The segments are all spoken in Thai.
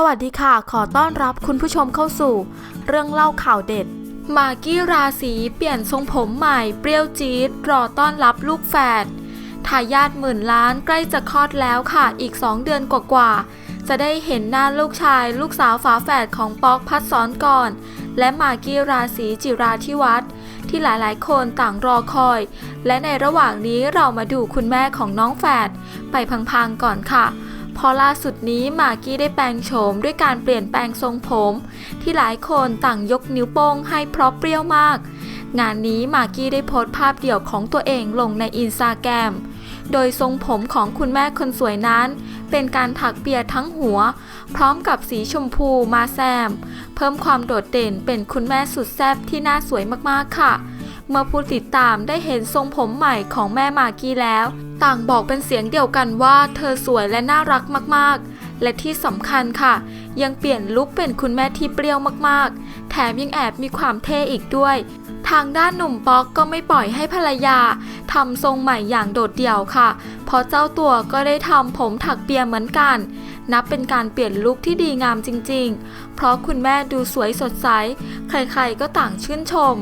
สวัสดีค่ะ ขอต้อนรับคุณผู้ชมเข้าสู่ เรื่องเล่าข่าวเด็ด มากกี้ราศีเปลี่ยนทรงผมใหม่เปรี้ยวจี๊ดรอต้อนรับลูกแฝดทายาทหมื่นล้านใกล้จะคลอดแล้วค่ะ อีก 2 เดือนกว่าๆจะได้เห็นหน้าลูกชาย ลูกสาวฝาแฝดของป๊อกพัดสอนก่อน และมากกี้ราศีจิราธิวัฒน์ที่หลายๆ คนต่างรอคอย และในระหว่างนี้เรามาดูคุณแม่ของน้องแฝดไปพังๆก่อนค่ะ พอล่าสุดนี้มากกี้ได้แปลงโฉมด้วยการเปลี่ยนแปลงทรงผม ที่หลายคนต่างยกนิ้วโป้งให้เพราะเปรี้ยวมาก งานนี้มากกี้ได้โพสต์ภาพเดี่ยวของตัวเองลงในอินสตาแกรมโดยทรงผมของคุณแม่คนสวยนั้น เป็นการถักเปียทั้งหัว พร้อมกับสีชมพูมาแซม เพิ่มความโดดเด่นเป็นคุณแม่สุดแซ่บที่น่าสวยมากๆค่ะ เมื่อผู้ติดตามได้เห็นทรงผมใหม่ของแม่มากกี้แล้ว ต่างบอกเป็นเสียงเดียวกันว่าเธอสวยและน่ารักมากๆ และที่สำคัญค่ะ ยังเปลี่ยนลุคเป็นคุณแม่ที่เปรี้ยวมากๆ แถมยังแอบมีความเท่อีกด้วย ทางด้านหนุ่มป๊อกก็ไม่ปล่อยให้ภรรยาทำทรงใหม่อย่างโดดเดี่ยวค่ะ เพราะเจ้าตัวก็ได้ทำผมถักเปียเหมือนกัน นับเป็นการเปลี่ยนลุคที่ดีงามจริง ๆ เพราะคุณแม่ดูสวยสดใส ใครๆก็ต่างชื่นชม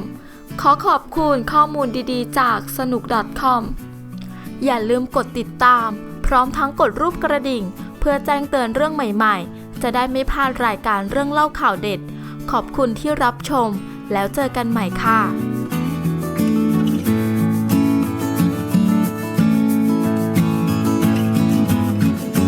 ขอขอบคุณข้อมูลดีๆ จากสนุก .com อย่าลืมกดติดตาม พร้อมทั้งกดรูปกระดิ่ง เพื่อแจ้งเตือนเรื่องใหม่ๆ จะได้ไม่พลาดรายการเรื่องเล่าข่าวเด็ด ขอบคุณที่รับชม แล้วเจอกันใหม่ค่ะ